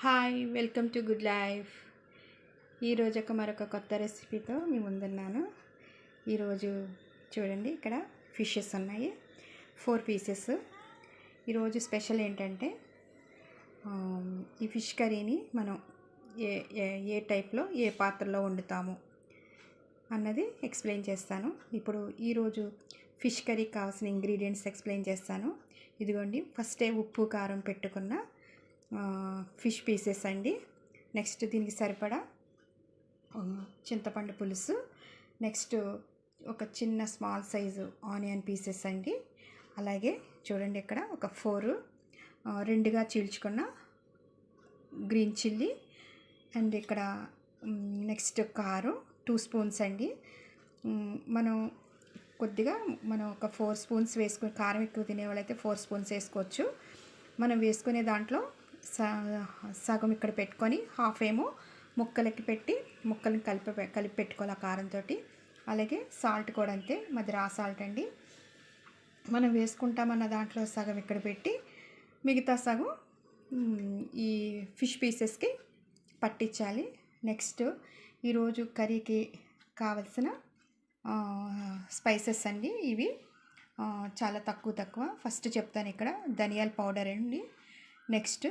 Hi welcome to good life ఈరోజు ఒక మరొక కొత్త రెసిపీతో మీ ముందున్నాను. ఈరోజు చూడండి ఇక్కడ ఫిషెస్ ఉన్నాయి. ఫోర్ పీసెస్ ఈరోజు స్పెషల్ ఏంటంటే ఈ ఫిష్ కర్రీని మనం ఏ ఏ ఏ టైప్లో ఏ పాత్రలో వండుతాము అన్నది ఎక్స్ప్లెయిన్ చేస్తాను. ఇప్పుడు ఈరోజు ఫిష్ కర్రీకి కావాల్సిన ఇంగ్రీడియంట్స్ ఎక్స్ప్లెయిన్ చేస్తాను. ఇదిగోండి ఫస్టే ఉప్పు కారం పెట్టుకున్న ఫిష్ పీసెస్ అండి. నెక్స్ట్ దీనికి సరిపడా చింతపండు పులుసు. నెక్స్ట్ ఒక చిన్న స్మాల్ సైజు ఆనియన్ పీసెస్ అండి. అలాగే చూడండి ఇక్కడ ఒక ఫోర్ రెండుగా చీల్చుకున్న గ్రీన్ చిల్లీ అండ్ ఇక్కడ నెక్స్ట్ కారు టూ స్పూన్స్ అండి. మనం కొద్దిగా మనం ఒక ఫోర్ స్పూన్స్ వేసుకుని కారం ఎక్కువ తినేవాళ్ళైతే ఫోర్ స్పూన్స్ వేసుకోవచ్చు. మనం వేసుకునే దాంట్లో సగం ఇక్కడ పెట్టుకొని హాఫ్ ఏమో ముక్కలకి పెట్టి ముక్కలను కలిపి కలిపి పెట్టుకోవాలి ఆ కారంతో అలాగే సాల్ట్ కూడా అంతే మాది రా సాల్ట్ అండి. మనం వేసుకుంటామన్న దాంట్లో సగం ఇక్కడ పెట్టి మిగతా సగం ఈ ఫిష్ పీసెస్కి పట్టించాలి. నెక్స్ట్ ఈరోజు కర్రీకి కావలసిన స్పైసెస్ అండి ఇవి. చాలా తక్కువ తక్కువ. ఫస్ట్ చెప్తాను ఇక్కడ ధనియాల పౌడర్ అండి. నెక్స్ట్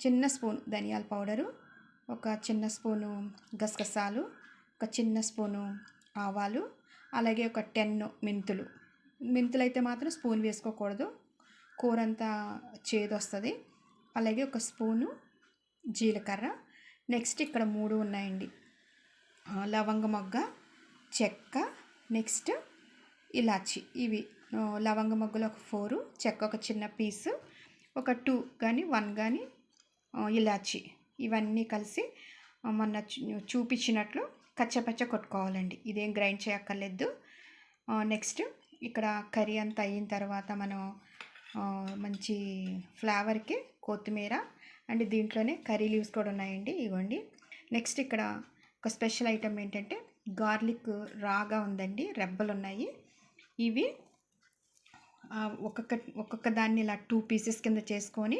చిన్న స్పూన్ ధనియాల పౌడరు ఒక చిన్న స్పూను గసగసాలు ఒక చిన్న స్పూను ఆవాలు అలాగే ఒక టెన్ మెంతులు. మెంతులు అయితే మాత్రం స్పూన్ వేసుకోకూడదు. కూర అంతా చేదు వస్తుంది అలాగే ఒక స్పూను జీలకర్ర. నెక్స్ట్ ఇక్కడ మూడు ఉన్నాయండి. లవంగ మొగ్గ చెక్క నెక్స్ట్ ఇలాచి. ఇవి లవంగ మొగ్గలు ఒక ఫోరు చెక్క ఒక చిన్న పీసు ఒక టూ కానీ వన్ కానీ ఇలాచి ఇవన్నీ కలిసి మొన్న చూపించినట్లు కచ్చపచ్చ కొట్టుకోవాలండి. ఇదేం గ్రైండ్ చేయక్కర్లేదు. నెక్స్ట్ ఇక్కడ కర్రీ అంతా అయిన తర్వాత మనం మంచి ఫ్లేవర్కి కొత్తిమీర అండ్ దీంట్లోనే కర్రీ లీవ్స్ కూడా ఉన్నాయండి. ఇవ్వండి. నెక్స్ట్ ఇక్కడ ఒక స్పెషల్ ఐటమ్ ఏంటంటే గార్లిక్ రాగా ఉందండి. రెబ్బలు ఉన్నాయి. ఇవి ఒక్కొక్క ఒక్కొక్క దాన్ని ఇలా టూ పీసెస్ కింద చేసుకొని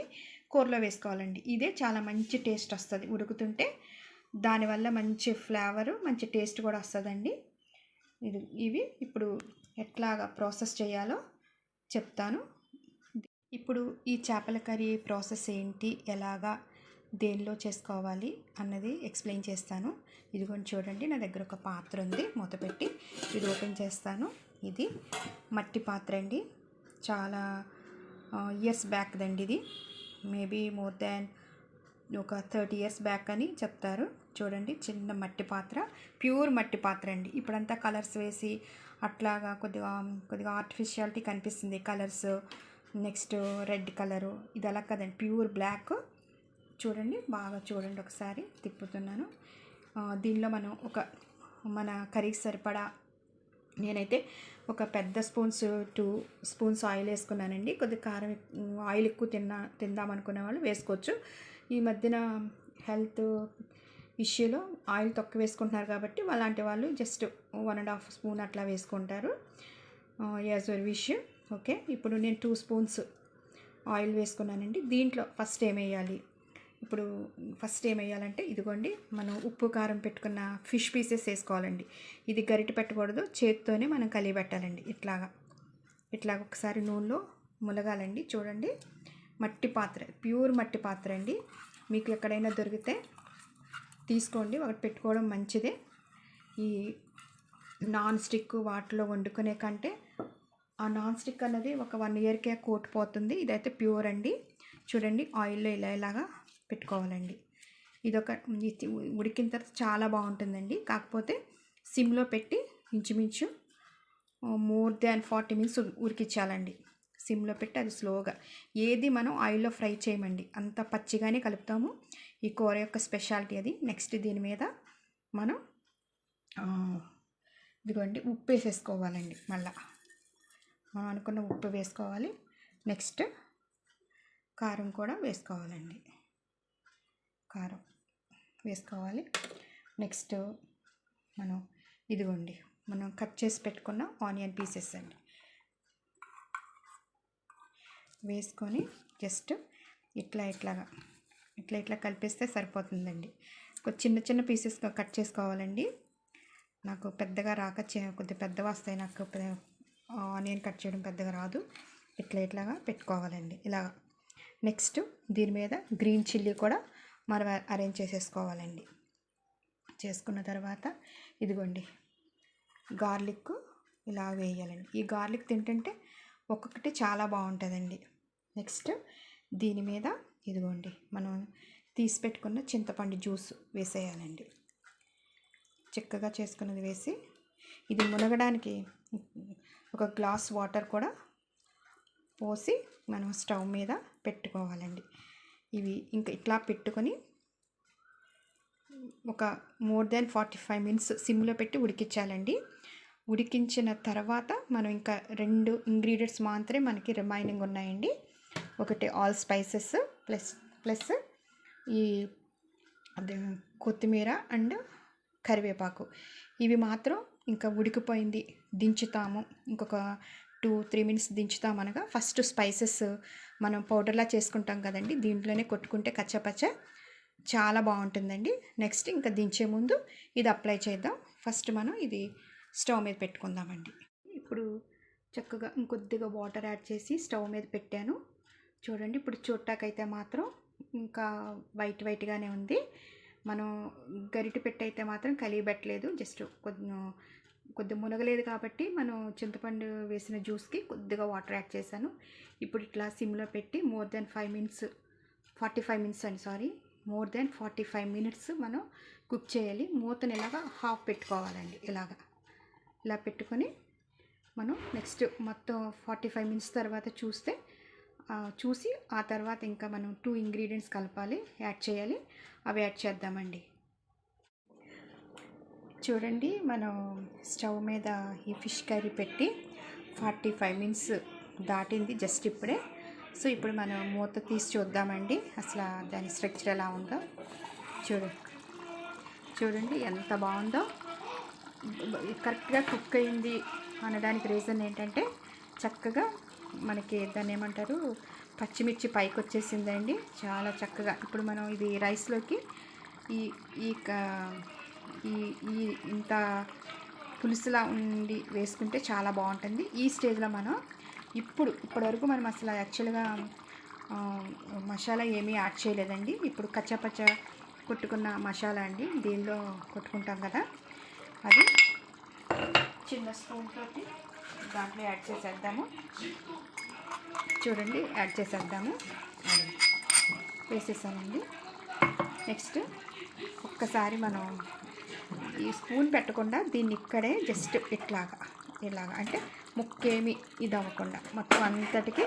కూరలో వేసుకోవాలండి. ఇదే చాలా మంచి టేస్ట్ వస్తుంది. ఉడుకుతుంటే దానివల్ల మంచి ఫ్లేవరు మంచి టేస్ట్ కూడా వస్తుందండి. ఇది ఇవి ఇప్పుడు ఎట్లాగా ప్రాసెస్ చేయాలో చెప్తాను. ఇప్పుడు ఈ చేపల కర్రీ ప్రాసెస్ ఏంటి ఎలాగా దేనిలో చేసుకోవాలి అన్నది ఎక్స్ప్లెయిన్ చేస్తాను. ఇదిగోండి చూడండి నా దగ్గర ఒక పాత్ర ఉంది మూత పెట్టి ఇది ఓపెన్ చేస్తాను. ఇది మట్టి పాత్ర అండి. చాలా ఇయర్స్ బ్యాక్ దండి ఇది. మేబీ మోర్ దాన్ ఒక థర్టీ ఇయర్స్ బ్యాక్ అని చెప్తారు. చూడండి చిన్న మట్టి పాత్ర ప్యూర్ మట్టి పాత్ర అండి. ఇప్పుడంతా కలర్స్ వేసి అట్లాగా కొద్దిగా కొద్దిగా ఆర్టిఫిషియాలిటీ కనిపిస్తుంది. కలర్స్ నెక్స్ట్ రెడ్ కలరు ఇది అలా కదండి. Pure black. చూడండి బాగా చూడండి ఒకసారి తిప్పుతున్నాను. దీనిలో మనం ఒక మన కర్రీకి సరిపడా నేనైతే ఒక పెద్ద స్పూన్స్ టూ స్పూన్స్ ఆయిల్ వేసుకున్నానండి. కొద్దిగా కారం ఆయిల్ ఎక్కువ తిన్నా తిందాం అనుకునే వాళ్ళు వేసుకోవచ్చు. ఈ మధ్యన హెల్త్ ఇష్యూలో ఆయిల్ తొక్క వేసుకుంటున్నారు కాబట్టి అలాంటి వాళ్ళు just one and half spoon అట్లా వేసుకుంటారు. As your wish okay? ఇప్పుడు నేను టూ స్పూన్స్ ఆయిల్ వేసుకున్నానండి. దీంట్లో ఫస్ట్ ఏం వేయాలి? ఇప్పుడు ఫస్ట్ ఏం వేయాలంటే ఇదిగోండి మనం ఉప్పు కారం పెట్టుకున్న ఫిష్ పీసెస్ వేసుకోవాలండి. ఇది గరిట పెట్టకూడదు చేతితోనే మనం కలిగి పెట్టాలండి. ఇట్లాగా. ఇట్లాగ ఒకసారి నూనెలో ములగాలండి. చూడండి. మట్టి పాత్ర ప్యూర్ మట్టి పాత్ర అండి. మీకు ఎక్కడైనా దొరికితే తీసుకోండి. ఒకటి పెట్టుకోవడం మంచిదే. ఈ నాన్ స్టిక్ వాటిలో వండుకునే కంటే ఆ నాన్ స్టిక్ అన్నది ఒక వన్ ఇయర్కే కోటిపోతుంది ఇదైతే ప్యూర్ అండి. చూడండి ఆయిల్లో ఇలా ఇలాగా పెట్టుకోవాలండి. ఇదొక ఉడికిన తర్వాత చాలా బాగుంటుందండి. కాకపోతే సిమ్లో పెట్టి ఇంచుమించు మోర్ దాన్ ఫార్టీ మినిట్స్ ఉడికించాలండి. సిమ్లో పెట్టి అది స్లోగా. ఏది మనం ఆయిల్లో ఫ్రై చేయమండి. అంత పచ్చిగానే కలుపుతాము. ఈ కూర యొక్క స్పెషాలిటీ అది. నెక్స్ట్ దీని మీద మనం ఇదిగోండి ఉప్పు వేసేసుకోవాలండి మళ్ళా. మనం అనుకున్న ఉప్పు వేసుకోవాలి. నెక్స్ట్ కారం కూడా వేసుకోవాలండి. కారం వేసుకోవాలి. నెక్స్ట్ మనం ఇదిగోండి మనం కట్ చేసి పెట్టుకున్న ఆనియన్ పీసెస్ అండి. వేసుకొని జస్ట్ ఇట్లా ఇట్లాగా ఇట్లా ఇట్లా కలిపేస్తే సరిపోతుందండి. చిన్న చిన్న పీసెస్ కట్ చేసుకోవాలండి. నాకు పెద్దగా రాక కొద్ది పెద్ద పెద్దగా వస్తాయి నాకు ఆనియన్ కట్ చేయడం పెద్దగా రాదు. ఇట్లా ఇట్లాగా పెట్టుకోవాలండి. ఇలా నెక్స్ట్ దీని మీద గ్రీన్ చిల్లీ కూడా మనం అరేంజ్ చేసేసుకోవాలండి. చేసుకున్న తర్వాత ఇదిగోండి గార్లిక్ ఇలా వేయాలండి. ఈ గార్లిక్ తింటుంటే ఒక్కొక్కటి చాలా బాగుంటుందండి. నెక్స్ట్ దీని మీద ఇదిగోండి మనం తీసి పెట్టుకున్న చింతపండు జ్యూస్ వేసేయాలండి. చిక్కగా చేసుకున్నది వేసి ఇది మునగడానికి ఒక గ్లాస్ వాటర్ కూడా పోసి మనం స్టవ్ మీద పెట్టుకోవాలండి. ఇవి ఇంకా ఇట్లా పెట్టుకొని ఒక more than forty five minutes సిమ్లో పెట్టి ఉడికించాలండి. ఉడికించిన తర్వాత మనం ఇంకా రెండు ఇంగ్రీడియంట్స్ మాత్రమే మనకి రిమైనింగ్ ఉన్నాయండి. ఒకటి ఆల్ స్పైసెస్ ప్లస్ ప్లస్ ఈ అదే కొత్తిమీర అండ్ కరివేపాకు. ఇవి మాత్రం ఇంకా ఉడికిపోయింది దించుతాము. ఇంకొక టూ త్రీ మినిట్స్ దించుతామనగా ఫస్ట్ స్పైసెస్ మనం పౌడర్లా చేసుకుంటాం కదండి దీంట్లోనే కొట్టుకుంటే కచ్చపచ్చ చాలా బాగుంటుందండి. నెక్స్ట్ ఇంకా దించే ముందు ఇది అప్లై చేద్దాం. ఫస్ట్ మనం ఇది స్టవ్ మీద పెట్టుకుందామండి. ఇప్పుడు చక్కగా ఇంకొద్దిగా వాటర్ యాడ్ చేసి స్టవ్ మీద పెట్టాను. చూడండి ఇప్పుడు చూడటాకైతే మాత్రం ఇంకా వైట్ వైట్గానే ఉంది. మనం గరిటె పెట్టయితే మాత్రం మాత్రం కలిగిపెట్టలేదు జస్ట్ కొద్ది కొద్ది మునగలేదు కాబట్టి మనం చింతపండు వేసిన జ్యూస్కి కొద్దిగా వాటర్ యాడ్ చేశాను. ఇప్పుడు ఇట్లా సిమ్లో పెట్టి more than five minutes forty five minutes అండి sorry. More than forty five minutes మనం కుక్ చేయాలి. మూతను ఇలాగా హాఫ్ పెట్టుకోవాలండి ఇలాగా. ఇలా పెట్టుకొని మనం నెక్స్ట్ మొత్తం ఫార్టీ ఫైవ్ మినిట్స్ తర్వాత చూస్తే చూసి ఆ తర్వాత ఇంకా మనం టూ ఇంగ్రీడియంట్స్ కలపాలి యాడ్ చేయాలి. అవి యాడ్ చేద్దామండి. చూడండి మనం స్టవ్ మీద ఈ ఫిష్ కర్రీ పెట్టి ఫార్టీ ఫైవ్ మినిట్స్ దాటింది జస్ట్ ఇప్పుడే. సో ఇప్పుడు మనం మూత తీసి చూద్దామండి. అసలు దాని స్ట్రక్చర్ ఎలా ఉందో చూడండి చూడండి ఎంత బాగుందో. కరెక్ట్గా కుక్ అయింది అనడానికి రీజన్ ఏంటంటే చక్కగా మనకి దాన్ని ఏమంటారు పచ్చిమిర్చి పైకి వచ్చేసిందండి. చాలా చక్కగా. ఇప్పుడు మనం ఇది రైస్లోకి ఈ ఈ క- ఈ ఈ ఇంత పులుసులా ఉండి వేసుకుంటే చాలా బాగుంటుంది. ఈ స్టేజ్లో మనం ఇప్పుడు ఇప్పటివరకు మనం అసలు యాక్చువల్గా మసాలా ఏమీ యాడ్ చేయలేదండి. ఇప్పుడు కచ్చపచ్చ కొట్టుకున్న మసాలా అండి. దీనిలో కొట్టుకుంటాం కదా. అది చిన్న స్పూన్ తోటి దాంట్లో యాడ్ చేసేద్దాము. చూడండి యాడ్ చేసేద్దాము. వేసేసానండి నెక్స్ట్ ఒక్కసారి మనం ఈ స్పూన్ పెట్టకుండా దీన్ని ఇక్కడే జస్ట్ ఇట్లాగా ఇలాగా. అంటే ముక్కేమి ఇది అవ్వకుండా. మొత్తం అంతటికి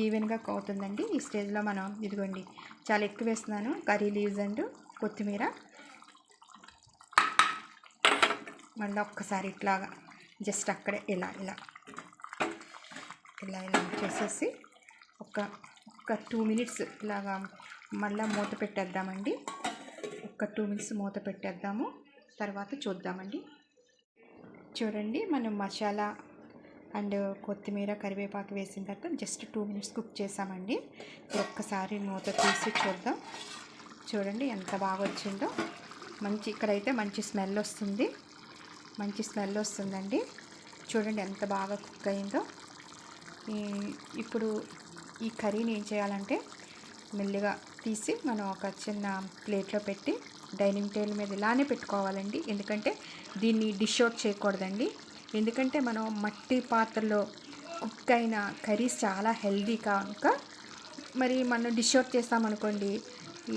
ఈవెన్గా అవుతుందండి ఈ స్టేజ్లో మనం ఇదిగోండి చాలా ఎక్కువ వేస్తున్నాను. కర్రీ లీవ్స్ అండ్ కొత్తిమీర. మళ్ళీ ఒక్కసారి ఇట్లాగా జస్ట్ అక్కడే ఇలా ఇలా. ఇలా ఇలా చేసేసి ఒక ఒక టూ మినిట్స్ ఇలాగా మళ్ళీ మూత పెట్టేద్దామండి. ఒక టూ మినిట్స్ మూత పెట్టేద్దాము. తర్వాత చూద్దామండి. చూడండి మనం మసాలా అండ్ కొత్తిమీర కరివేపాకు వేసిన తర్వాత జస్ట్ టూ మినిట్స్ కుక్ చేసామండి. ఒక్కసారి మూత తీసి చూద్దాం. చూడండి ఎంత బాగా వచ్చిందో మంచి ఇక్కడైతే మంచి స్మెల్ వస్తుంది. మంచి స్మెల్ వస్తుందండి. చూడండి ఎంత బాగా కుక్ అయిందో. ఇప్పుడు ఈ కర్రీని ఏం చేయాలంటే మెల్లిగా తీసి మనం ఒక చిన్న ప్లేట్లో పెట్టి డైనింగ్ టేబుల్ మీద ఇలానే పెట్టుకోవాలండి. ఎందుకంటే దీన్ని డిష్ అవుట్ చేయకూడదండి. ఎందుకంటే మనం మట్టి పాత్రలో కుక్ అయిన కర్రీస్ చాలా హెల్దీ కనుక మరి మనం డిష్ అవుట్ చేస్తామనుకోండి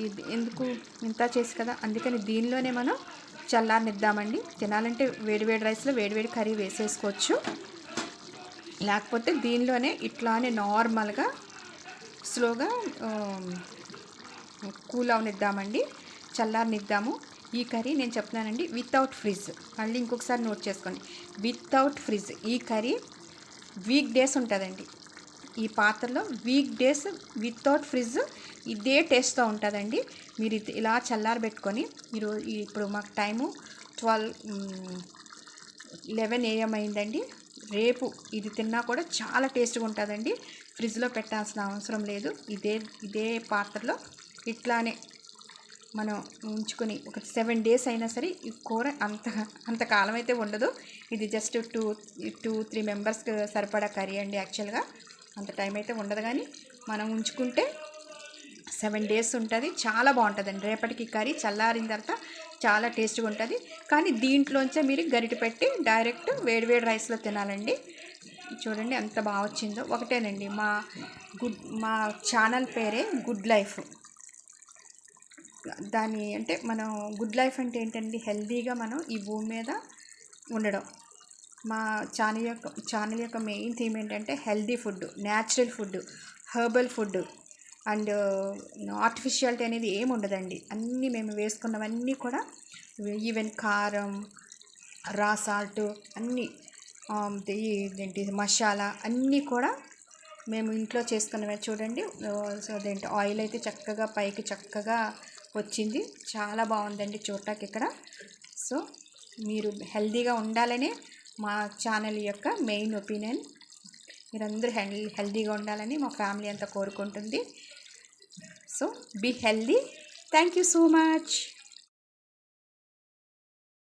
ఇది ఎందుకు ఇంత చేసి కదా? అందుకని దీనిలోనే మనం చల్లారనిద్దామండి. తినాలంటే వేడివేడి రైస్లో వేడివేడి కర్రీ వేసేసుకోవచ్చు. లేకపోతే దీనిలోనే ఇట్లానే నార్మల్గా స్లోగా కూల్ అవనిద్దామండి. చల్లారనిద్దాము. ఈ కర్రీ నేను చెప్తున్నానండి వితౌట్ ఫ్రిడ్జ్ మళ్ళీ ఇంకొకసారి నోట్ చేసుకోండి. వితౌట్ ఫ్రిడ్జ్ ఈ కర్రీ వీక్ డేస్ ఉంటుందండి. ఈ పాత్రలో వీక్ డేస్ వితౌట్ ఫ్రిడ్జ్ ఇదే టేస్ట్తో ఉంటుందండి. మీరు ఇది ఇలా చల్లారబెట్టుకొని మీరు ఇప్పుడు మాకు టైము ట్వెల్వ్ లెవెన్ ఏఎం అయిందండి. రేపు ఇది తిన్నా కూడా చాలా టేస్ట్గా ఉంటుందండి. ఫ్రిడ్జ్లో పెట్టాల్సిన అవసరం లేదు. ఇదే ఇదే పాత్రలో ఇట్లానే మనం ఉంచుకొని ఒక సెవెన్ డేస్ అయినా సరే ఈ కూర అంత అంత కాలం అయితే ఉండదు. ఇది జస్ట్ టూ టూ త్రీ మెంబర్స్కి సరిపడా కర్రీ అండి యాక్చువల్గా. అంత టైం అయితే ఉండదు కానీ మనం ఉంచుకుంటే సెవెన్ డేస్ ఉంటుంది. చాలా బాగుంటుందండి. రేపటికి కర్రీ చల్లారిన తర్వాత చాలా టేస్ట్గా ఉంటుంది. కానీ దీంట్లోంచే మీరు గరిట పెట్టి డైరెక్ట్ వేడివేడి రైస్లో తినాలండి. చూడండి ఎంత బాగా వచ్చిందో. ఒకటేనండి మా గుడ్ మా ఛానల్ పేరే గుడ్ లైఫ్. దాని అంటే మనం గుడ్ లైఫ్ అంటే ఏంటండి? హెల్తీగా మనం ఈ భూమి మీద ఉండడం. మా ఛానల్ యొక్క ఛానల్ యొక్క మెయిన్ థీమ్ ఏంటంటే healthy food natural food herbal food and artificiality అనేది ఏమి ఉండదండి. అన్నీ మేము వేసుకున్నవన్నీ కూడా ఈవెన్ కారం రా సాల్ట్ అన్నీ ఏంటి మసాలా అన్నీ కూడా మేము ఇంట్లో చేసుకున్నవే చూడండి. సో అదేంటి ఆయిల్ అయితే చక్కగా పైకి చక్కగా వచ్చింది. చాలా బాగుందండి చూడటానికి ఇక్కడ. సో మీరు హెల్దీగా ఉండాలనే మా ఛానల్ యొక్క మెయిన్ ఒపీనియన్. మీరందరూ హెల్ హెల్దీగా ఉండాలని మా ఫ్యామిలీ అంతా కోరుకుంటుంది. So be healthy. Thank you so much.